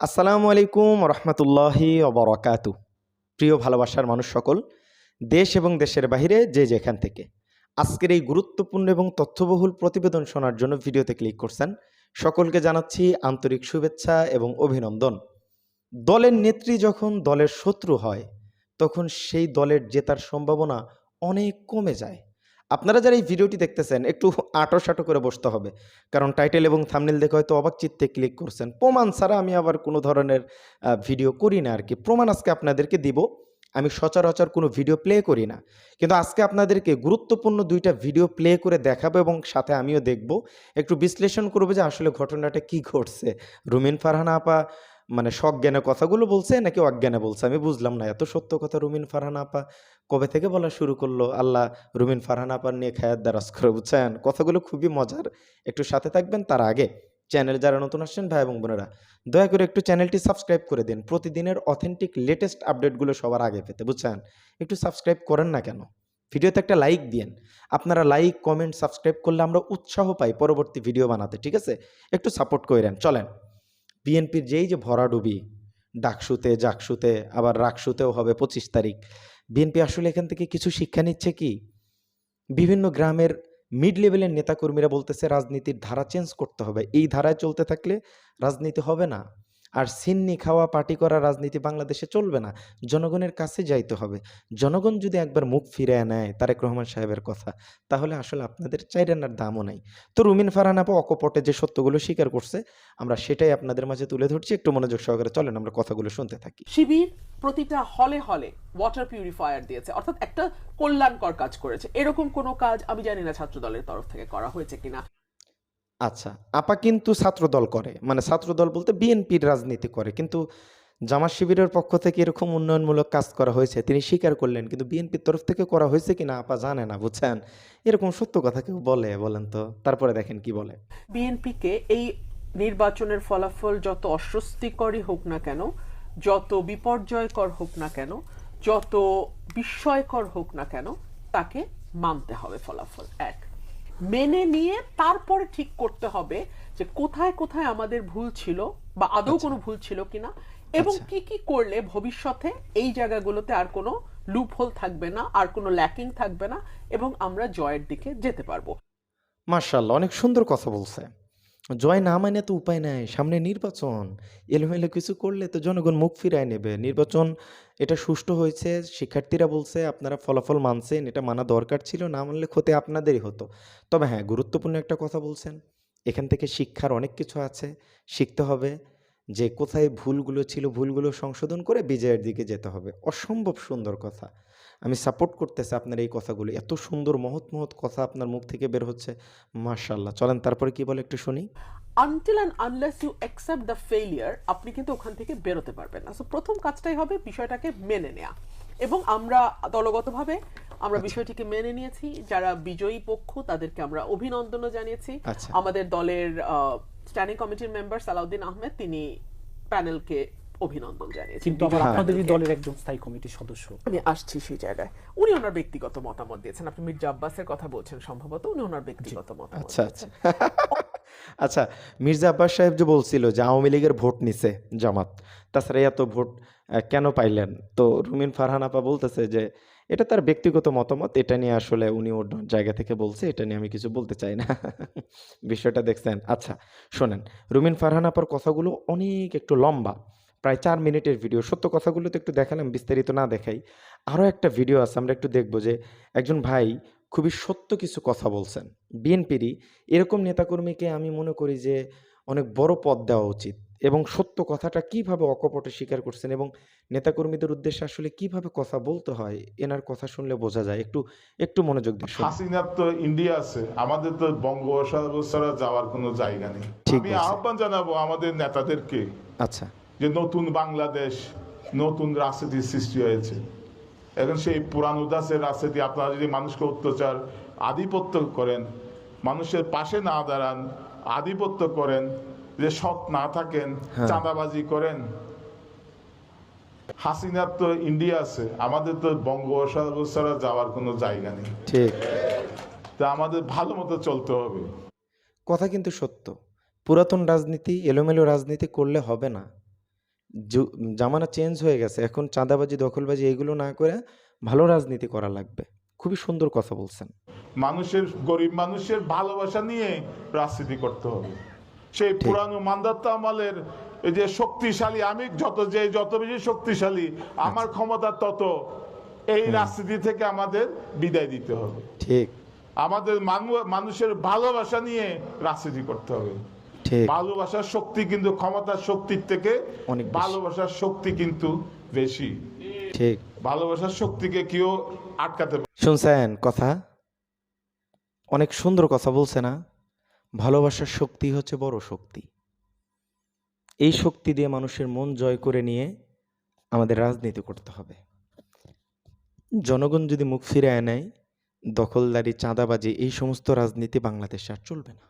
আসসালামু আলাইকুম রহমতুল্লাহি অবরাকাতু প্রিয় ভালোবাসার মানুষ সকল, দেশ এবং দেশের বাইরে যে যেখান থেকে। আজকের এই গুরুত্বপূর্ণ এবং তথ্যবহুল প্রতিবেদন শোনার জন্য ভিডিওতে ক্লিক করছেন, সকলকে জানাচ্ছি আন্তরিক শুভেচ্ছা এবং অভিনন্দন। দলের নেত্রী যখন দলের শত্রু হয়, তখন সেই দলের জেতার সম্ভাবনা অনেক কমে যায়। আপনারা যারা এই ভিডিওটি দেখতেছেন, একটু আটো সাটো করে বসতে হবে। কারণ টাইটেল এবং থামনেল দেখে হয়তো অবাক চিত্তে ক্লিক করছেন। প্রমাণ ছাড়া আমি আবার কোনো ধরনের ভিডিও করি না আর কি প্রমাণ আজকে আপনাদেরকে দিব। আমি সচরাচর কোনো ভিডিও প্লে করি না। কিন্তু আজকে আপনাদেরকে গুরুত্বপূর্ণ দুইটা ভিডিও প্লে করে দেখাবো এবং সাথে আমিও দেখব। একটু বিশ্লেষণ করব যে আসলে ঘটনাটা কি ঘটছে। রুমিন ফারহানা আপা মানে সজ্ঞানে কথাগুলো বলছে, নাকি অজ্ঞানে বলছে? আমি বুঝলাম না। এত সত্য কথা রুমিন ফারহানা আপা কবে থেকে বলা শুরু করল? আল্লাহ রুমিন ফারহান আপার নিয়ে খায়াত দ্বারাজ করে বুঝছেন? কথাগুলো খুবই মজার। একটু সাথে থাকবেন, তার আগে চ্যানেল যারা নতুন আসছেন, ভাই এবং বোনেরা, দয়া করে একটু চ্যানেলটি সাবস্ক্রাইব করে দিন। প্রতিদিনের অথেন্টিক লেটেস্ট আপডেটগুলো সবার আগে পেতে, বুঝছেন? একটু সাবস্ক্রাইব করেন না কেন? ভিডিওতে একটা লাইক দিন আপনারা লাইক কমেন্ট সাবস্ক্রাইব করলে আমরা উৎসাহ পাই পরবর্তী ভিডিও বানাতে, ঠিক আছে? একটু সাপোর্ট করেন চলেন। বিএনপির যেই যে ভরাডুবি, ডাকসুতে, জাকসুতে, আবার রাকসুতেও হবে পঁচিশ তারিখ, বিএনপি আসলে এখান থেকে কিছু শিক্ষা নিচ্ছে কি? বিভিন্ন গ্রামের মিড লেভেলের নেতাকর্মীরা বলতেছে, রাজনীতির ধারা চেঞ্জ করতে হবে। এই ধারায় চলতে থাকলে রাজনীতি হবে না। আর সিন্নি খাওয়া পার্টি করা রাজনীতি বাংলাদেশে চলবে না, জনগণের কাছে যাইতে হবে। জনগণ যদি একবার মুখ ফিরে নেয় তারেক রহমান সাহেবের কথা, তাহলে আসলে আপনাদের চাইরানার দামও নাই। তো রুমিন ফারহান আপা অকপটে যে সত্যগুলো স্বীকার করছে, আমরা সেটাই আপনাদের মাঝে তুলে ধরছি, একটু মনোযোগ সহকারে চলেন, আমরা কথাগুলো শুনতে থাকি। শিবির প্রতিটা হলে হলে ওয়াটার পিউরিফায়ার দিয়েছে, অর্থাৎ একটা কল্যাণকর কাজ করেছে। এরকম কোনো কাজ আমি জানি না ছাত্র দলের তরফ থেকে করা হয়েছে কিনা। আচ্ছা আপা কিন্তু ছাত্রদল করে। মানে ছাত্রদল বলতে বিএনপির রাজনীতি করে। কিন্তু জামাত শিবিরের পক্ষ থেকে এরকম উন্নয়নমূলক কাজ করা হয়েছে, তিনি স্বীকার করলেন। কিন্তু বিএনপির তরফ থেকে করা হয়েছে কিনা আপা জানে না, বুঝছেন? এরকম সত্য কথা কেউ বলে, বলেন তো। তারপরে দেখেন কি বলে। বিএনপিকে এই নির্বাচনের ফলাফল যত অস্বস্তিকরই হোক না কেন, যত বিপর্যয়কর হোক না কেন, যত বিস্ময়কর হোক না কেন, তাকে মানতে হবে ফলাফল এক। মেনে নিয়ে তারপরে ঠিক করতে হবে যে কোথায় কোথায় আমাদের ভুল ছিল বা আদৌ কোনো ভুল ছিল কিনা এবং আচ্ছা। কি কি করলে ভবিষ্যতে এই জায়গাগুলোতে আর কোনো লুপ হোল থাকবে না আর কোনো ল্যাকিং থাকবে না এবং আমরা জয়ের দিকে যেতে পারব। মার্শাল্লাহ অনেক সুন্দর কথা বলছে জয় না মানে তো উপায় নাই, সামনে নির্বাচন। এলোমেলো কিছু করলে তো জনগণ মুখ ফিরায় নেবে। নির্বাচন, এটা সুষ্ঠু হয়েছে, শিক্ষার্থীরা বলছে আপনারা ফলাফল মানছেন, এটা মানা দরকার ছিল, না মানলে ক্ষতি আপনাদেরই হতো। তবে হ্যাঁ গুরুত্বপূর্ণ একটা কথা বলছেন। এখান থেকে শিক্ষার অনেক কিছু আছে, শিখতে হবে। যে কোথায় ভুলগুলো ছিল ভুলগুলো সংশোধন করে বিজয়ের দিকে যেতে হবে। অসম্ভব সুন্দর কথা। আমি সাপোর্ট করতেছি আপনার এই কথাগুলো। এত সুন্দর মহৎ মহৎ কথা আপনার মুখ থেকে বের হচ্ছে। মাশাল্লাহ চলেন তারপরে কি বলে একটু শুনি? Until and unless you accept the failure আপনি কিন্তু ওখান থেকে বেরোতে পারবেন না। সো প্রথম কাজটাই হবে বিষয়টাকে মেনে নেয়া। এবং আমরা দলগতভাবে আমরা বিষয়টিকে মেনে নিয়েছি। যারা বিজয়ী পক্ষ তাদেরকে আমরা অভিনন্দনও জানিয়েছি। আচ্ছা। আমাদের দলের স্ট্যান্ডিং কমিটির মেম্বার সালাউদ্দিন আহমেদ তিনি প্যানেলকে অভিনন্দন জানিয়েছেন। কিন্তু আবার বিজয়ী আপনাদেরই দলের একজন স্থায়ী কমিটির সদস্য। আমি আসছি সেই জায়গায়। উনি ওনার ব্যক্তিগত মতামত দিয়েছেন। আপনি মির্জা আব্বাসের কথা বলছেন সম্ভবত উনি ওনার ব্যক্তিগত মতামত আচ্ছা আচ্ছা। আচ্ছা মির্জা আব্বাস সাহেব যে বলছিল যে আওয়ামী লীগের ভোট নিছে জামাত তাছাড়া এত ভোট কেন পাইলেন? তো রুমিন ফারহান আপা বলতেছে যে এটা তার ব্যক্তিগত মতামত, এটা নিয়ে আসলে উনি ওর জায়গা থেকে বলছে, এটা নিয়ে আমি কিছু বলতে চাই না। বিষয়টা দেখছেন। আচ্ছা শোনেন, রুমিন ফারহান আপার কথাগুলো অনেক একটু লম্বা, প্রায় চার মিনিটের ভিডিও। সত্য কথাগুলো তো একটু দেখালাম, বিস্তারিত না দেখাই। আরও একটা ভিডিও আছে, আমরা একটু দেখব যে একজন ভাই খুবই সত্য কিছু কথা বলছেন। বিএনপিরই এরকম নেতাকর্মীকে আমি মনে করি যে অনেক বড় পদ দেওয়া উচিত। এবং সত্য কথাটা কীভাবে অকপটে স্বীকার করছেন এবং নেতাকর্মীদের উদ্দেশ্যে আসলে কীভাবে কথা বলতে হয় এনার কথা শুনলে বোঝা যায়। একটু একটু মনোযোগ শুনুন। হাসিনার তো ইন্ডিয়া আছে আমাদের তো বঙ্গোপসাগর ছাড়া যাওয়ার কোনো জায়গা নেই। আমি আহ্বান জানাব আমাদের নেতাদেরকে আচ্ছা। যে নতুন বাংলাদেশ নতুন রাজনীতির সৃষ্টি হয়েছে। এখন সেই পুরান উদাসের রাজনীতি আপনারা যদি মানুষকে অত্যাচার আধিপত্য করেন মানুষের পাশে না দাঁড়ান আধিপত্য করেন যে সৎ না থাকেন হ্যাঁ। চাঁদাবাজি করেন। হাসিনার তো ইন্ডিয়া আছে আমাদের তো বঙ্গোপসাগর যাওয়ার কোনো জায়গা নেই। ঠিক। তা আমাদের ভালো মতো চলতে হবে। কথা কিন্তু সত্য। পুরাতন রাজনীতি এলোমেলো রাজনীতি করলে হবে না। জামানা চেঞ্জ হয়ে গেছে এখন চাঁদাবাজি দখলবাজি এগুলো না করে ভালো রাজনীতি করা লাগবে। খুবই সুন্দর কথা বলছেন। মানুষের গরিব মানুষের ভালোবাসা নিয়ে রাজনীতি করতে হবে। সেই পুরানো মান্দাত্ত আমলের এই যে শক্তিশালী আমি যত যে যত বেশি শক্তিশালী আমার ক্ষমতা তত এই রাজনীতি থেকে আমাদের বিদায় দিতে হবে। ঠিক। আমাদের মানুষের ভালোবাসা নিয়ে রাজনীতি করতে হবে। ভালোবাসার শক্তি কিন্তু ক্ষমতার শক্তির থেকে অনেক ভালোবাসার শক্তি কিন্তু বেশি। ঠিক। ভালোবাসার শক্তিকে কেউ আটকাতে শুনছেন কথা? অনেক সুন্দর কথা বলছে না? ভালোবাসার শক্তি হচ্ছে বড় শক্তি। এই শক্তি দিয়ে মানুষের মন জয় করে নিয়ে আমাদের রাজনীতি করতে হবে। জনগণ যদি মুখ ফিরে নেয় দখলদারি, চাঁদাবাজি এই সমস্ত রাজনীতি বাংলাদেশে আর চলবে না।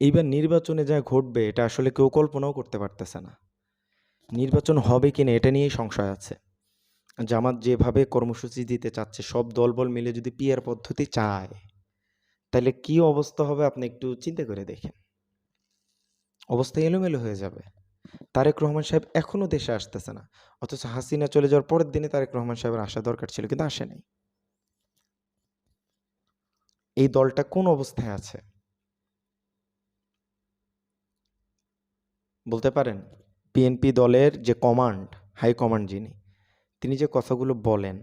এইবার নির্বাচনে যা ঘটবে, এটা আসলে কেউ কল্পনাও করতে পারতেছে না। নির্বাচন হবে কি না, এটা নিয়েই সংশয় আছে। জামাত যেভাবে কর্মসূচি দিতে চাচ্ছে, সব দলবল মিলে যদি পিয়ার পদ্ধতি চায় তাহলে কি অবস্থা হবে আপনি একটু চিন্তা করে দেখেন। অবস্থা এলোমেলো হয়ে যাবে। তারেক রহমান সাহেব এখনও দেশে আসতেছে না। অথচ হাসিনা চলে যাওয়ার পরের দিনে তারেক রহমান সাহেবের আসা দরকার ছিল, কিন্তু আসে নাই। এই দলটা কোন অবস্থায় আছে? বলতে পারেন, বিএনপি দলের যে কমান্ড, হাই কমান্ড যিনি, তিনি যে কথাগুলো বলেন,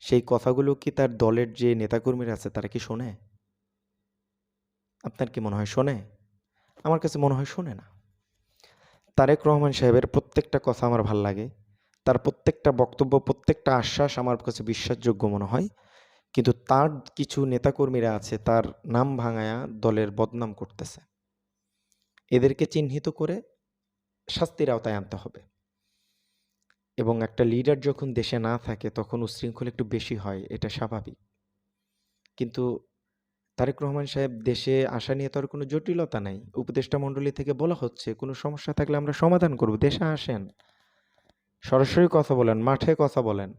সেই কথাগুলো কি তার দলের যে নেতাকর্মীরা আছে তারা কি শোনে? আপনার কি মনে হয় শোনে? আমার কাছে মনে হয় শোনে না। তারেক রহমান সাহেবের প্রত্যেকটা কথা আমার ভালো লাগে। তার প্রত্যেকটা বক্তব্য, প্রত্যেকটা আশ্বাস আমার কাছে বিশ্বাসযোগ্য মনে হয়। কিন্তু তার কিছু নেতাকর্মীরা আছে, তার নাম ভাঙায়া দলের বদনাম করতেছে। এদেরকে চিহ্নিত করে শাস্তির আওতায় আনতে হবে। এবং একটা লিডার যখন দেশে না থাকে, তখন উশৃঙ্খল একটু বেশি হয়, এটা স্বাভাবিক। কিন্তু তারেক রহমান সাহেব দেশে আসা নিয়ে তো আর কোনো জটিলতা নাই। উপদেষ্টা মণ্ডলী থেকে বলা হচ্ছে, কোনো সমস্যা থাকলে আমরা সমাধান করব, দেশে আসেন। সরাসরি কথা বলেন, মাঠে কথা বলেন।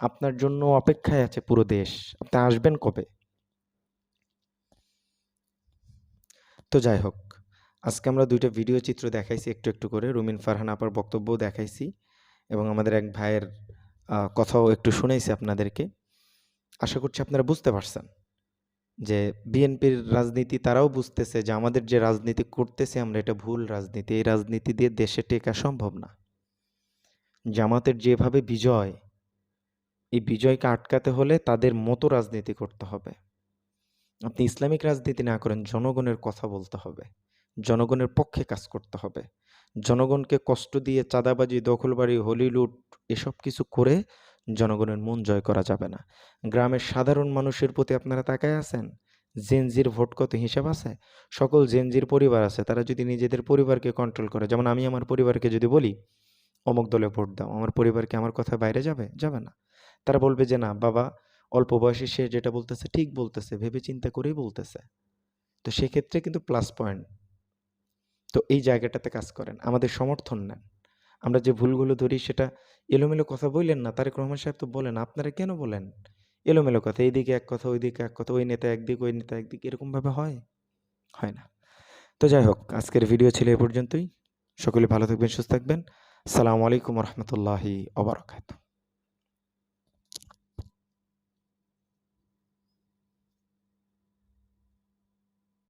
আপনার জন্য অপেক্ষায় আছে পুরো দেশ। আপনি আসবেন কবে? তো যাই হোক, আজকে আমরা দুইটা ভিডিও চিত্র দেখাইছি, একটু একটু করে। রুমিন ফারহান আপার বক্তব্যও দেখাইছি এবং আমাদের এক ভাইয়ের কথাও একটু শুনেছি আপনাদেরকে। আশা করছি আপনারা বুঝতে পারছেন। যে বিএনপির রাজনীতি তারাও বুঝতেছে যে আমাদের যে রাজনীতি করতেছে আমরা এটা ভুল রাজনীতি। এই রাজনীতি দিয়ে দেশে টেকা সম্ভব না। জামাতের যেভাবে বিজয়, এই বিজয়কে আটকাতে হলে তাদের মতো রাজনীতি করতে হবে। আপনি ইসলামিক রাজনীতি না করেন, জনগণের কথা বলতে হবে। জনগণের পক্ষে কাজ করতে হবে। জনগণকে কষ্ট দিয়ে চাঁদাবাজি, দখলবাড়ি, হলিলুট এসব কিছু করে জনগণের মন জয় করা যাবে না। গ্রামের সাধারণ মানুষের প্রতি আপনারা তাকায় আছেন? জেনজির ভোট কত হিসাব আছে? সকল জেনজির পরিবার আছে, তারা যদি নিজেদের পরিবারকে কন্ট্রোল করে, যেমন আমি আমার পরিবারকে যদি বলি, অমুক দলে ভোট দাও, আমার পরিবারকে আমার কথা বাইরে যাবে? যাবে না। তারা বলবে যে না, বাবা, অল্প বয়সে সে যেটা বলতেছে ঠিক বলতেছে, ভেবে চিন্তা করেই বলতেছে। তো সেক্ষেত্রে কিন্তু প্লাস পয়েন্ট তো এই জায়গাটাতে কাজ করেন, আমাদের সমর্থন নেন। আমরা যে ভুলগুলো ধরি সেটা এলোমেলো কথা বললেন না, তারেক রহমান সাহেব তো বলেন, আপনারা কেন বলেন? এলোমেলো কথা, এইদিকে এক কথা, ওইদিকে এক কথা, ওই নেতা একদিক, ওই নেতা একদিক, এরকমভাবে হয়? হয় না। তো যাই হোক, আজকের ভিডিও ছিল এ পর্যন্তই। সকলে ভালো থাকবেন, সুস্থ থাকবেন। সালামু আলাইকুম রহমতুল্লাহি অবরাকাতু